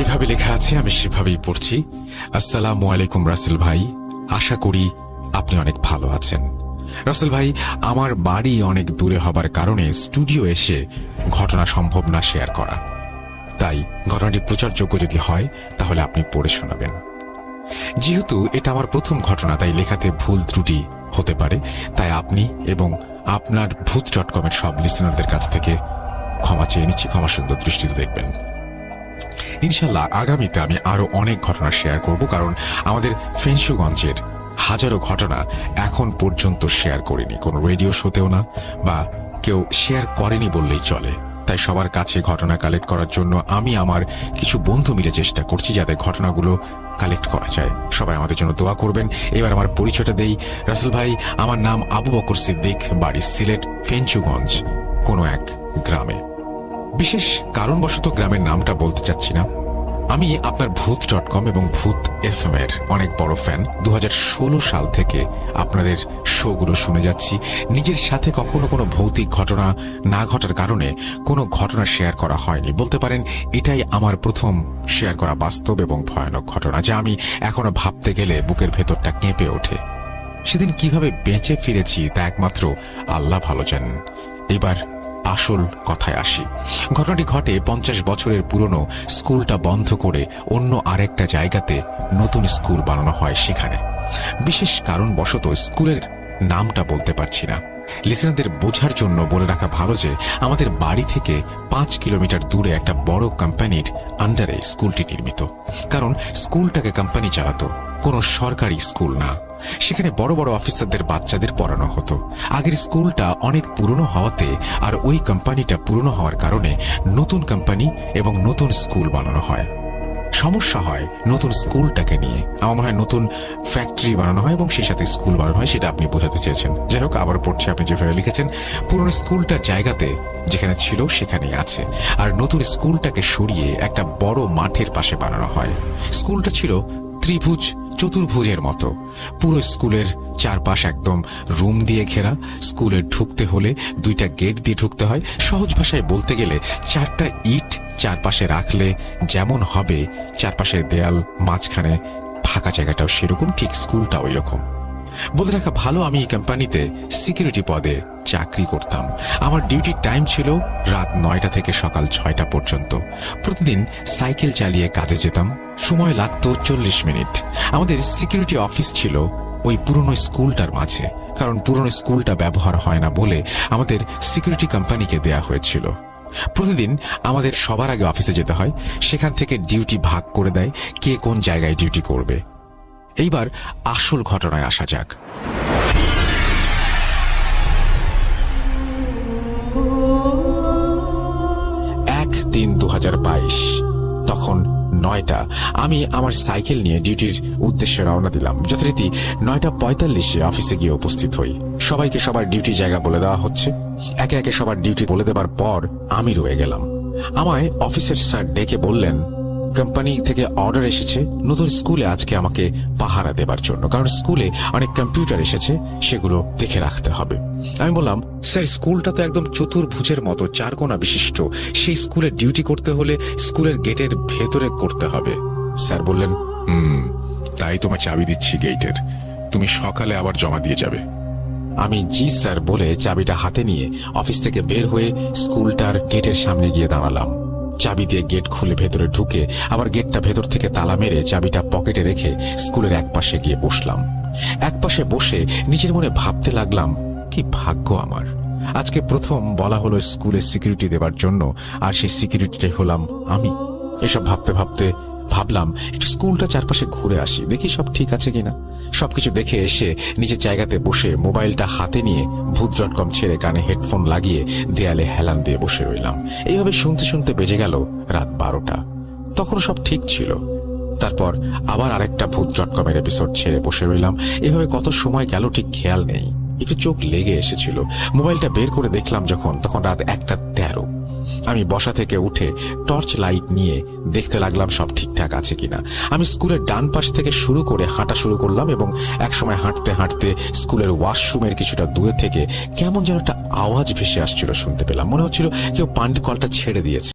যেভাবে লেখা আছে, আমি সেভাবেই পড়ছি। আসসালামু আলাইকুম, রাসেল ভাই। আশা করি আপনি অনেক ভালো আছেন। রাসেল ভাই, আমার বাড়ি অনেক দূরে হবার কারণে স্টুডিও এসে ঘটনা সম্ভব না শেয়ার করা। তাই ঘটনাটি প্রচারযোগ্য যদি হয়, তাহলে আপনি পড়ে শোনাবেন। যেহেতু এটা আমার প্রথম ঘটনা, তাই লেখাতে ভুল ত্রুটি হতে পারে, তাই আপনি এবং আপনার ভূত ডট কমের সব লিসনারদের কাছ থেকে ক্ষমা চেয়ে নিচ্ছি, ক্ষমা সুন্দর দৃষ্টিতে দেখবেন। ইনশাল্লাহ আগামীতে আমি আরও অনেক ঘটনা শেয়ার করব, কারণ আমাদের ফেন্সুগঞ্জের হাজারো ঘটনা এখন পর্যন্ত শেয়ার করিনি। কোনো রেডিও শোতেও না, বা কেউ শেয়ার করেনি বললেই চলে। তাই সবার কাছে ঘটনা কালেক্ট করার জন্য আমি আমার কিছু বন্ধু মিলে চেষ্টা করছি যাতে ঘটনাগুলো কালেক্ট করা যায়। সবাই আমাদের জন্য দোয়া করবেন। এবার আমার পরিচয়টা দেই। রাসেল ভাই, আমার নাম আবু বকর সিদ্দিক, বাড়ি সিলেট ফেঞ্চুগঞ্জ কোনো এক গ্রামে। বিশেষ কারণবশত গ্রামের নামটা বলতে চাচ্ছি না। আমি আপনার ভূত ডট কম এবং ভূত এফ এর অনেক বড় ফ্যান। দু হাজার ষোলো সাল থেকে আপনাদের শোগুলো শুনে যাচ্ছি। নিজের সাথে কখনো কোনো ভৌতিক ঘটনা না ঘটার কারণে কোনো ঘটনা শেয়ার করা হয়নি। বলতে পারেন, এটাই আমার প্রথম শেয়ার করা বাস্তব এবং ভয়ানক ঘটনা, যা আমি এখনও ভাবতে গেলে বুকের ভেতরটা কেঁপে ওঠে। সেদিন কীভাবে বেঁচে ফিরেছি তা একমাত্র আল্লাহ ভালো জানেন। এবার আসল কথায় আসি। ঘটনাটি ঘটে পঞ্চাশ বছরের পুরনো স্কুলটা বন্ধ করে অন্য আরেকটা জায়গাতে নতুন স্কুল বানানো হয় সেখানে। বিশেষ কারণবশত স্কুলের নামটা বলতে পারছি না। লিসেনারদের বোঝার জন্য বলে রাখা ভালো যে, আমাদের বাড়ি থেকে পাঁচ কিলোমিটার দূরে একটা বড় কোম্পানির আন্ডারে স্কুলটি নির্মিত। কারণ স্কুলটাকে কোম্পানি চালাতো। কোনো সরকারি স্কুল না। সেখানে বড় বড় অফিসারদের বাচ্চাদের পড়ানো হতো। আগের স্কুলটা অনেক পুরনো হওয়াতে আর ওই কোম্পানিটা পুরনো হওয়ার কারণে নতুন কোম্পানি এবং নতুন স্কুল বানানো হয়। সমস্যা হয় নতুন স্কুলটাকে নিয়ে। আমার মনে হয় নতুন ফ্যাক্টরি বানানো হয় এবং সেই সাথে স্কুল বানানো হয়, সেটা আপনি বোঝাতে চেয়েছেন। যাই হোক আবার পড়ছে আপনি যেভাবে লিখেছেন। পুরনো স্কুলটার জায়গাতে যেখানে ছিল, সেখানেই আছে। আর নতুন স্কুলটাকে সরিয়ে একটা বড় মাঠের পাশে বানানো হয়। স্কুলটা ছিল ত্রিভুজ চতুর্ভুজের মতো। পুরো স্কুলের চারপাশ একদম রুম দিয়ে ঘেরা। স্কুলে ঢুকতে হলে দুইটা গেট দিয়ে ঢুকতে হয়। সহজ ভাষায় বলতে গেলে চারটা ইট চারপাশে রাখলে যেমন হবে, চারপাশের দেয়াল মাঝখানে ফাঁকা জায়গাটাও সেরকম, ঠিক স্কুলটা ওই রকম বলে রাখা ভালো, আমি এই কোম্পানিতে সিকিউরিটি পদে চাকরি করতাম। আমার ডিউটির টাইম ছিল রাত নয়টা থেকে সকাল ছয়টা পর্যন্ত। প্রতিদিন সাইকেল চালিয়ে কাজে যেতাম। সময় লাগতো চল্লিশ মিনিট। আমাদের সিকিউরিটি অফিস ছিল ওই পুরনো স্কুলটার মাঝে। কারণ পুরনো স্কুলটা ব্যবহার হয় না বলে আমাদের সিকিউরিটি কোম্পানিকে দেয়া হয়েছিল। প্রতিদিন আমাদের সবার আগে অফিসে যেতে হয়। সেখান থেকে ডিউটি ভাগ করে দেয় কে কোন জায়গায় ডিউটি করবে। এইবার আসল ঘটনায় আসা যাক। এক তিন দু তখন নয়টা। আমি আমার সাইকেল নিয়ে ডিউটির উদ্দেশ্যে রওনা দিলাম। যথারীতি নয়টা পঁয়তাল্লিশে অফিসে গিয়ে উপস্থিত হই। সবাইকে সবার ডিউটি জায়গা বলে দেওয়া হচ্ছে। একে একে সবার ডিউটি বলে দেবার পর আমি রয়ে গেলাম। আমায় অফিসের স্যার ডেকে বললেন কোম্পানি থেকে অর্ডার এসেছে। নতুন স্কুলে আজকে আমাকে পাহারা দেবার জন্য। কারণ স্কুলে অনেক কম্পিউটার এসেছে, সেগুলো দেখে রাখতে হবে। আমি বললাম, স্যার স্কুলটা তো একদম চতুর্ভুজের মতো চারকোনা বিশিষ্ট। সেই স্কুলে ডিউটি করতে হলে স্কুলের গেটের ভেতরে করতে হবে। স্যার বললেন, হুম, তাই তোমায় চাবি দিচ্ছি গেটের তুমি সকালে আবার জমা দিয়ে যাবে। আমি, জি স্যার, বলে চাবিটা হাতে নিয়ে অফিস থেকে বের হয়ে স্কুলটার গেটের সামনে গিয়ে দাঁড়ালাম। চাবি দিয়ে গেট খুলে ভেতরে ঢুকে আবার গেটটা ভেতর থেকে তালা মেরে চাবিটা পকেটে রেখে স্কুলের এক পাশে গিয়ে বসলাম। এক পাশে বসে নিজের মনে ভাবতে লাগলাম, কি ভাগ্য আমার। আজকে প্রথম বলা হলো স্কুলে সিকিউরিটি দেবার জন্য, আর সেই সিকিউরিটিটাই হলাম আমি। এসব ভাবতে ভাবতে ভাবলাম, একটু স্কুলটা চারপাশে ঘুরে আসি, দেখি সব ঠিক আছে কিনা। সবকিছু দেখে এসে নিজের জায়গাতে বসে মোবাইলটা হাতে নিয়ে ভূত ডট কম ছেড়ে কানে হেডফোন লাগিয়ে দেয়ালে হেলান দিয়ে বসে রইলাম। এইভাবে শুনতে শুনতে বেজে গেল রাত বারোটা। তখন সব ঠিক ছিল। তারপর আবার আরেকটা ভূত ডট কমের এপিসোড ছেড়ে বসে রইলাম। এভাবে কত সময় গেল ঠিক খেয়াল নেই। একটু চোখ লেগে এসেছিল। মোবাইলটা বের করে দেখলাম যখন, তখন রাত একটা তেরো। আমি বসা থেকে উঠে টর্চ লাইট নিয়ে দেখতে লাগলাম সব ঠিকঠাক আছে কিনা। আমি স্কুলের ডান পাশ থেকে শুরু করে হাঁটা শুরু করলাম এবং একসময় হাঁটতে হাঁটতে স্কুলের ওয়াশরুমের কিছুটা দূরে থেকে কেমন যেন একটা আওয়াজ ভেসে আসছিল শুনতে পেলাম। মনে হচ্ছিল কেউ পান্ড কলটা ছেড়ে দিয়েছে।